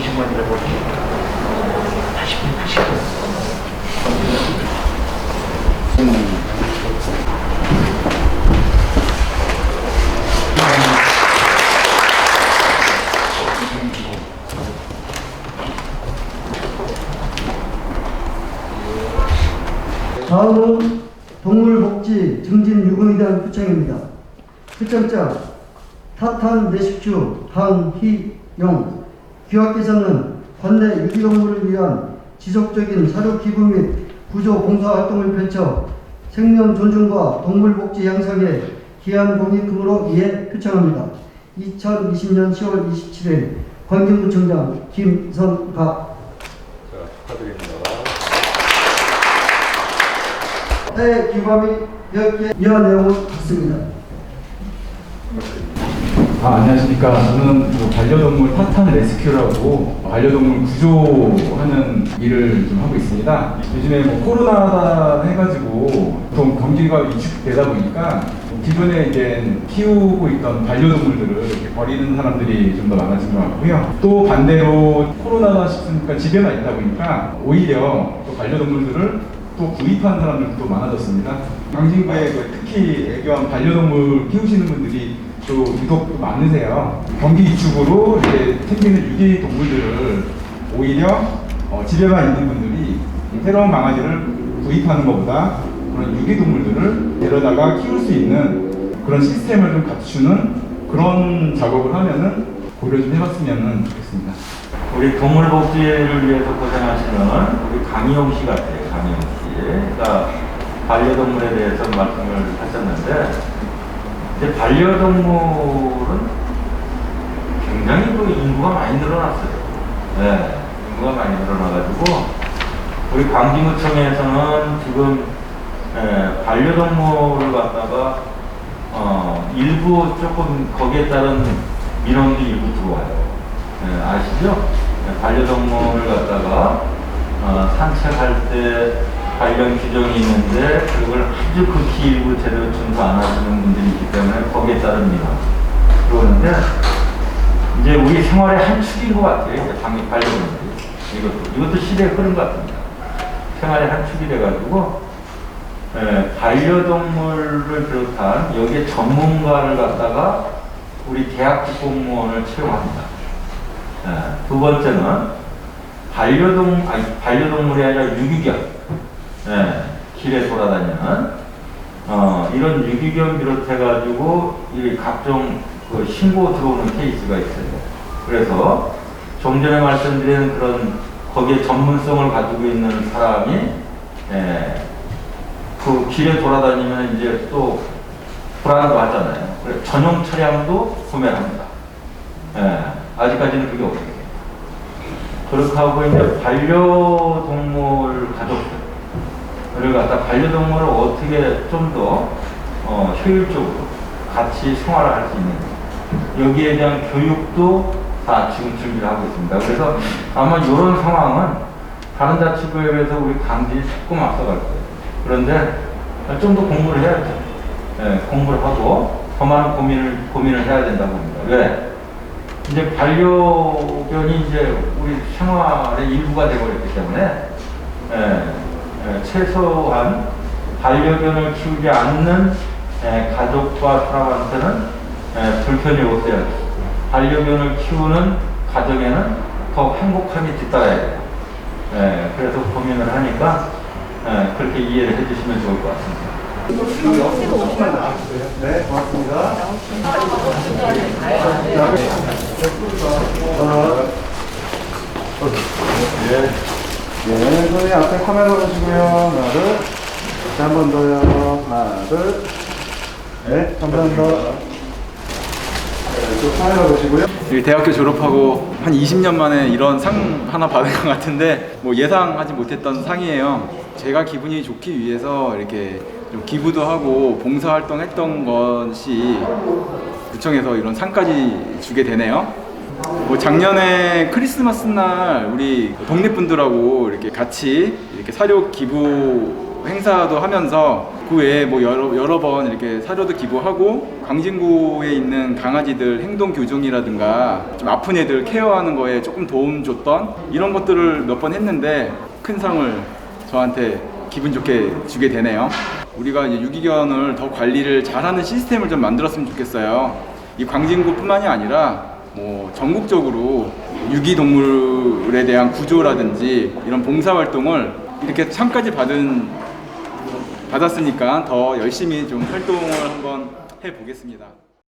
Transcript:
정식만 잃어버리니까 다시 공부시켜. 다음은 동물복지 증진 대한 표창입니다. 표창장 타탄 레식주 강희용 기획께서는 관내 유기동물을 위한 지속적인 사료 기부 및 구조 봉사 활동을 펼쳐 생명 존중과 동물 복지 향상에 기한 공익금으로 이에 표창합니다. 2020년 10월 27일 관경구청장 김선갑 해외 기관이 이렇게 이한 내용을 받습니다. 아, 안녕하십니까. 저는 그 반려동물 타탄 레스큐라고 반려동물 구조하는 일을 좀 하고 있습니다. 요즘에 뭐 코로나다 해가지고 보통 경기가 위축되다 보니까 기존에 이제 키우고 있던 반려동물들을 버리는 사람들이 좀 더 많아진 것 같고요. 또 반대로 코로나다 싶으니까 집에만 있다 보니까 오히려 또 반려동물들을 또 구입하는 사람들도 많아졌습니다. 강진구에 그 특히 애교한 반려동물 키우시는 분들이 또 유독 많으세요. 경기 위축으로 이제 생기는 유기 동물들을 오히려 어, 집에만 있는 분들이 이 새로운 강아지를 구입하는 것보다 그런 유기 동물들을 데려다가 키울 수 있는 그런 시스템을 좀 갖추는 그런 작업을 하면은 고려 좀 해봤으면 좋겠습니다. 우리 동물 복지를 위해서 고생하시는 우리 강희용 씨 같아요. 강희용 씨. 그러니까 반려동물에 대해서 말씀을 하셨는데 이제 반려동물은 굉장히 그 인구가 많이 늘어났어요. 네, 인구가 많이 늘어나가지고 우리 광진구청에서는 지금 예, 반려동물을 갖다가 어, 일부 조금 거기에 따른 민원도 일부 들어와요. 예, 아시죠? 예, 반려동물을 갖다가 어, 산책할 때 관련 규정이 있는데 그걸 아주 극히 일부 제대로 준수 안 하시는 분들이 있기 때문에 거기에 민원 들어오는데 이제 우리 생활의 한 축인 것 같아요. 당연히 반려동물이 이것도 이것도 시대의 흐름 같습니다. 생활의 한 축이 돼가지고 예, 반려동물을 비롯한 여기에 전문가를 갖다가 우리 대학교 공무원을 채용합니다. 예, 두 번째는 반려동 아니 반려동물이 아니라 유기견 예, 길에 돌아다니는 어, 이런 유기견 비롯해가지고 이 각종 그 신고 들어오는 케이스가 있어요. 그래서 좀 전에 말씀드린 그런 거기에 전문성을 가지고 있는 사람이 예, 그 길에 돌아다니면 이제 또 불안도 하잖아요. 그래서 전용 차량도 구매를 합니다. 예, 아직까지는 그게 없어요. 그렇게 하고 이제 반려동물 가족 들을 갖다 반려동물을 어떻게 좀 더 어, 효율적으로 같이 생활을 할 수 있는지 여기에 대한 교육도 다 지금 준비를 하고 있습니다. 그래서 아마 이런 상황은 다른 자치구에 비해서 우리 강진이 조금 앞서갈 거예요. 그런데 좀 더 공부를 해야죠. 예, 공부를 하고 더 많은 고민을 고민을 해야 된다고 봅니다. 왜? 이제 반려견이 이제 우리 생활의 일부가 되어버렸기 때문에 예, 예, 최소한 반려견을 키우지 않는 예, 가족과 사람한테는 예, 불편이 없어야 돼. 반려견을 키우는 가정에는 더 행복함이 뒤따라야 돼요. 예, 그래서 고민을 하니까 예, 그렇게 이해를 해주시면 좋을 것 같습니다. 네, 고맙습니다. 네, 손이 앞에 카메라 보시고요. 하나, 둘. 자, 한번 더요. 하나, 둘. 네, 감사합니다. 네, 또 카메라 보시고요. 이 대학교 졸업하고 한 20년 만에 이런 상 하나 받은 것 같은데 뭐 예상하지 못했던 상이에요. 제가 기분이 좋기 위해서 이렇게 좀 기부도 하고 봉사 활동 했던 것이 구청에서 이런 상까지 주게 되네요. 뭐 작년에 크리스마스 날 우리 동네 분들하고 이렇게 같이 이렇게 사료 기부 행사도 하면서 그 외에 뭐 여러 여러 번 이렇게 사료도 기부하고 광진구에 있는 강아지들 행동 교정이라든가 좀 아픈 애들 케어하는 거에 조금 도움 줬던 이런 것들을 몇 번 했는데 큰 상을 저한테 기분 좋게 주게 되네요. 우리가 이제 유기견을 더 관리를 잘하는 시스템을 좀 만들었으면 좋겠어요. 이 광진구뿐만이 아니라 뭐 전국적으로 유기동물에 대한 구조라든지 이런 봉사활동을 이렇게 상까지 받은 받았으니까 더 열심히 좀 활동을 한번 해보겠습니다.